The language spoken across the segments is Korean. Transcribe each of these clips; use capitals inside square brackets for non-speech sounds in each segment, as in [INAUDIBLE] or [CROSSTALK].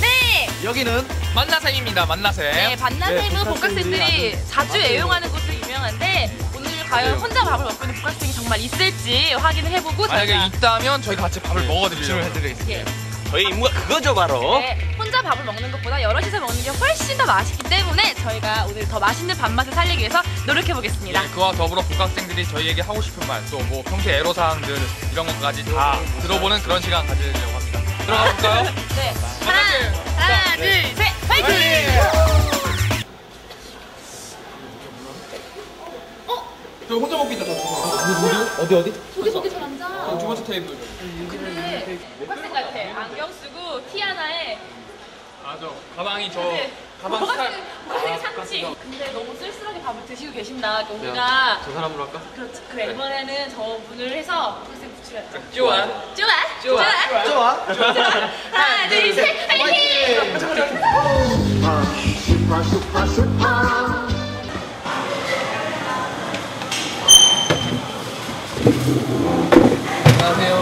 네! 여기는 만나쌤입니다. 만나쌤. 네, 반나쌤은 네, 복학생들이 자주 애용하는 곳으로 유명한데 오늘 과연 혼자 밥을 먹고 있는 복학생이 정말 있을지 확인을 해보고 만약에 저희가 있다면 저희 같이 밥을 먹어드리려고 해드리겠습니다. 예, 저희 임무가 그거죠 바로. 네, 혼자 밥을 먹는 것보다 여럿이서 먹는 게 훨씬 더 맛있기 때문에 저희가 오늘 더 맛있는 밥맛을 살리기 위해서 노력해보겠습니다. 네, 그와 더불어 복학생들이 저희에게 하고 싶은 말, 또 뭐 평소 애로사항들 이런 것까지 다 들어보는 그런 시간 가지려고 합니다. 들어가 볼까요? 네, 하나, 하나, 둘, 셋, 파이팅! 저 혼자 먹기다 저 어디 어디? 저기 저기 저 남자. 두 번째 테이블. 근데 복학생 같아. 안경 쓰고 티 하나에 아, 저 가방이 저 네. 가방 스타일. 복학생 상식. 근데 너무 쓸쓸하게 밥을 드시고 계신다. 그러니까 우리가 저 사람으로 할까? 그렇지. 그래 이번에는 저 분을 해서 복학생 부추렸죠. 좋아. 좋아. 좋아. 좋아. 하나, 둘, 셋, 파이팅! 안녕하세요.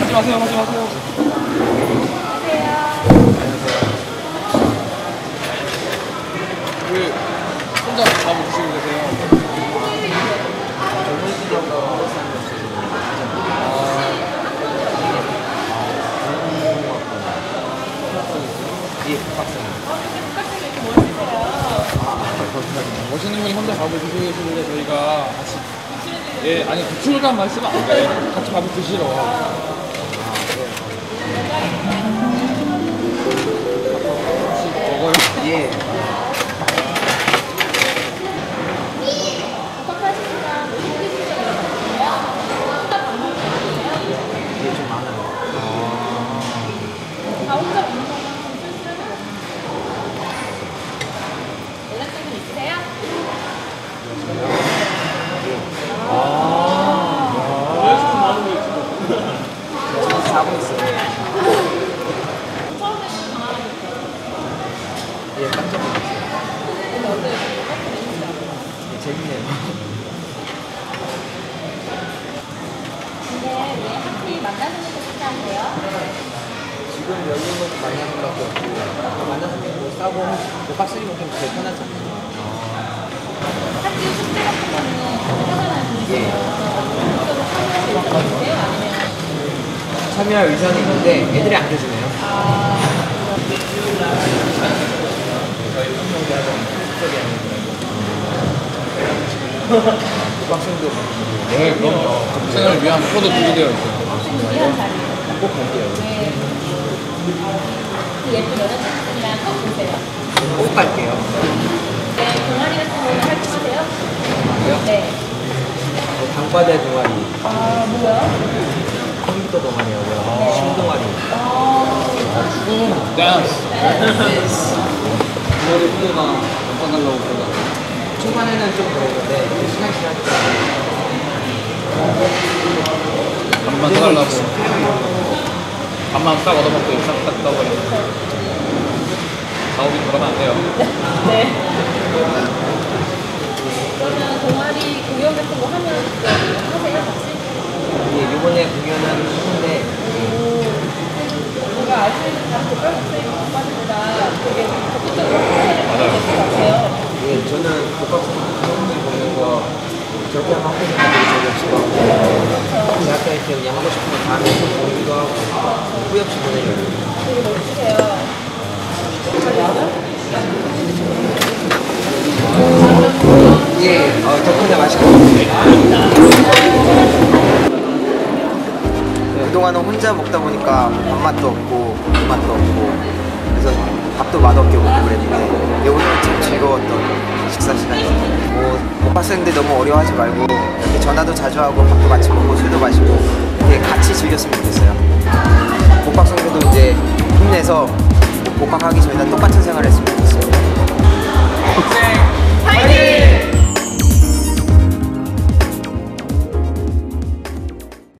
하지 마세요. 하지 마세요. 밥을 드시고 계세요? 멋있는 분이 혼자 밥을 드시고 계시는데 저희가 같이 예 아니 구출이란 말씀 안 돼요 같이 밥을 드시러 혹시 먹어요? 예. 이게 좀 많아요. 연락처는 있으세요? 저 자고 있어요. 예, 깜짝 놀랐어요. 예, 재밌네요. 근데 왜 하필 만나는 거 식사하세요? 지금 열린 건 만나는 것밖에 없고 만나는 뭐 싸고 뭐 빡세게 먹으면 제일 편하잖아요. 학교 숙제 같은 거는 하나만 있으세요? 아니면 참여할 의사는 있는데 애들이 안 껴주네요. [LAUGHS] 학생도 네 그럼요 학생을 위한 프로도 준비되어 있어요 위한 자리예요? 꼭 갈게요. 네. 그 예쁜 여자친구랑 꼭 보세요. 꼭 갈게요. 네, 동아리 같은 거는 활동하세요? 그래요? 네. 뭐 방과대 동아리, 아, 뭐야? 컴퓨터 동아리하고요. 춤 동아리. 댄스 동아리 후보가 못 받으려고 그러다. 초반에는 좀 그랬는데 이제 시간 지나니까. 밥만 사달라고. 밥만 싹 얻어먹고 싹싹 떠버려 사오긴 그러면 안 돼요. 네. 그러면 동아리 공연 같은 거 하면 하세요, 같이? 예, 이번에 공연은 했는데 제가 알수 있는 다른 독감 학생 오빠들보다 되게 적극적으로 활동을 하는 것 같아요. 예, 저는 독학생 선생님 보는 거 저렇게 하면 학교 생활이 되게 때 그냥 하고 싶은 거 다 하면서 공부도 하고 후회 없이 보내려고. 예, 어, 덕분에 맛있게 먹었습니다. 네, 그동안은 혼자 먹다 보니까 밥맛도 없고 밥맛도 없고 그래서 밥도 맛없게 먹고 그랬는데 예, 오늘은 참 즐거웠던 식사 시간이었어요. 뭐 복학생들 너무 어려워하지 말고 이렇게 전화도 자주 하고 밥도 같이 먹고 술도 마시고 이렇게 같이 즐겼으면 좋겠어요. 복학생들도 이제 힘내서 복학하기 전에 똑같은 생활을 했으면 좋겠어요. 학생 파이팅!